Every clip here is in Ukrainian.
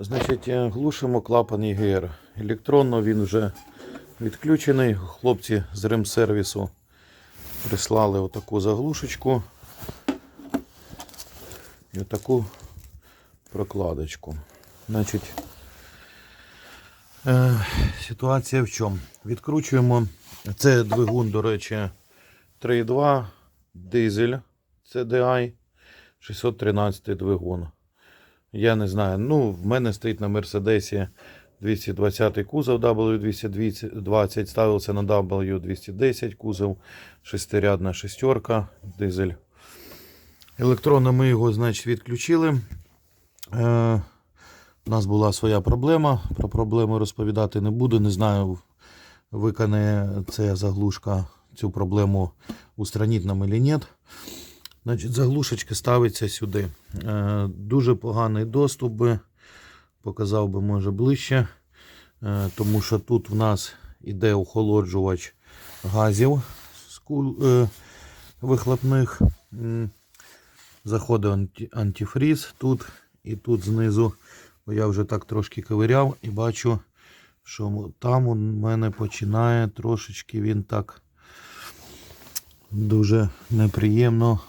Значить, е, глушимо клапан ЄГР. Електронно він вже відключений. Хлопці з ремсервісу прислали отаку заглушечку і отаку прокладочку. Значить, е, ситуація в чому? Відкручуємо. Це двигун, до речі, 3.2 дизель CDI 613 двигун. Я не знаю. Ну, в мене стоїть на Мерседесі 220 кузов W220, ставився на W210 кузов, шестирядна шестерка, дизель. Електронно ми його, значить, відключили. Е, у нас була своя проблема. Про проблему розповідати не буду. Не знаю, виконає ця заглушка цю проблему устранить нам чи ні. Значить, заглушечка ставиться сюди. Е, дуже поганий доступ би, показав би, може, ближче, е, тому що тут в нас іде охолоджувач газів е, вихлопних. Заходить антифріз тут і тут знизу. Бо я вже так трошки ковиряв і бачу, що там у мене починає трошечки він так дуже неприємно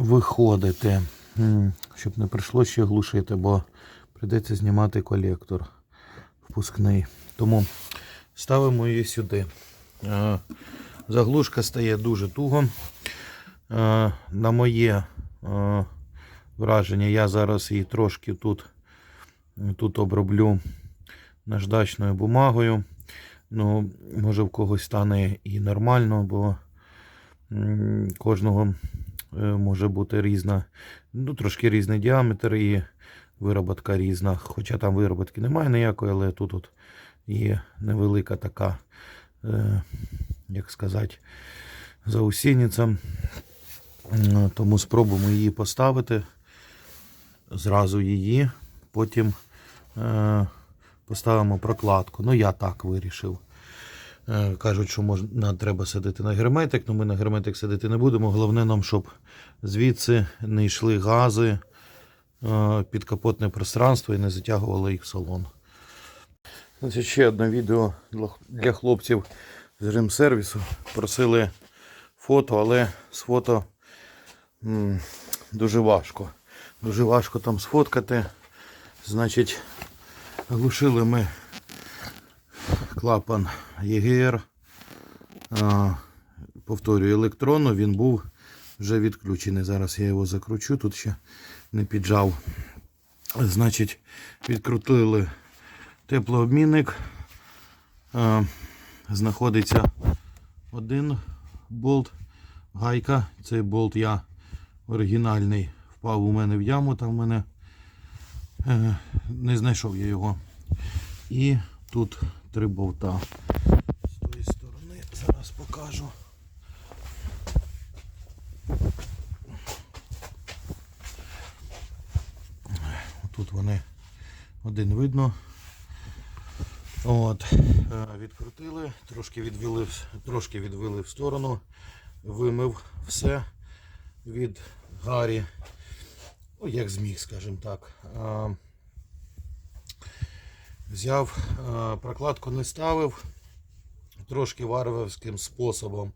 виходити. Щоб не прийшло ще глушити, бо прийдеться знімати колектор впускний. Тому ставимо її сюди. Е, Заглушка стає дуже туго. Е, На моє е, враження, я зараз її трошки тут, тут оброблю наждачною бумагою. Ну, може в когось стане і нормально, бо кожного може бути різна, ну, трошки різний діаметр і вироботка різна. Хоча там вироботки немає ніякої, але тут от є невелика така, е, як сказати, заусінниця. Тому спробуємо її поставити. Зразу її, потім е, поставимо прокладку. Ну, я так вирішив. Е, Кажуть, що можна, треба садити на герметик, але ми на герметик садити не будемо. Головне нам, щоб звідси не йшли гази е, під капотне пространство і не затягували їх в салон. Значить, ще одне відео для- хлопців з ремсервісу. Просили фото, але з фото дуже важко. Дуже важко там сфоткати. Значить, глушили ми клапан ЄГР. Повторюю, електронно він був вже відключений. Зараз я його закручу, тут ще не піджав. Значить, відкрутили теплообмінник. Знаходиться один болт, гайка. Цей болт я оригінальний впав у мене в яму, там в мене е, не знайшов я його. І тут три болта. З тої сторони зараз покажу. Тут вони один видно. От, е, відкрутили, трошки відвели, трошки відвели в сторону, вимив все від гарі. Ну, як зміг, скажімо так. Взяв, е, прокладку не ставив, трошки варварським способом.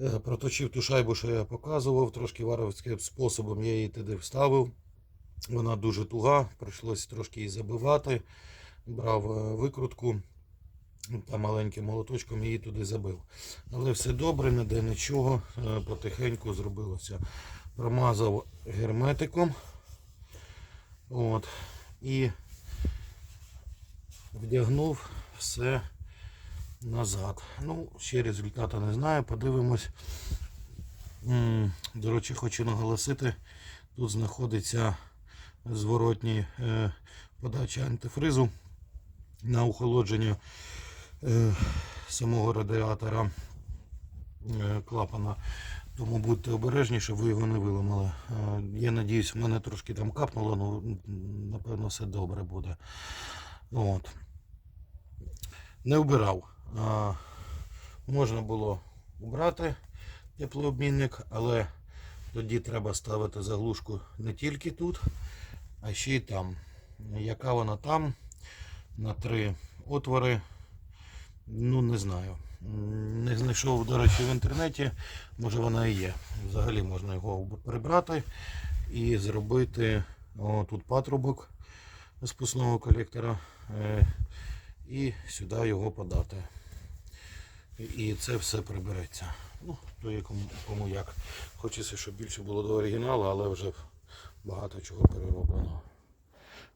е, Проточив ту шайбу, що я показував, трошки варварським способом я її туди вставив. Вона дуже туга, прийшлося трошки її забивати. Брав е, викрутку та маленьким молоточком її туди забив. Але все добре, не нічого, потихеньку зробилося. Промазав герметиком. От. І вдягнув все назад. Ну, ще результату не знаю, подивимось. До речі, хочу наголосити, тут знаходиться зворотній е, подача антифризу на охолодження е, самого радіатора е, клапана. Тому будьте обережні, щоб ви його не виламали. Я надіюсь, в мене трошки там капнуло, ну напевно все добре буде. От. Не вбирав. А, можна було убрати теплообмінник, але тоді треба ставити заглушку не тільки тут, а ще й там. Яка вона там? На три отвори. Ну, не знаю. Не знайшов, до речі, в інтернеті. Може вона і є. Взагалі можна його прибрати і зробити о, тут патрубок спусного колектора е, і сюди його подати. І це все прибереться. Ну, то є кому, кому як. Хочеться, щоб більше було до оригіналу, але вже багато чого перероблено.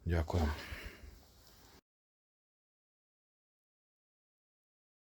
Дякую.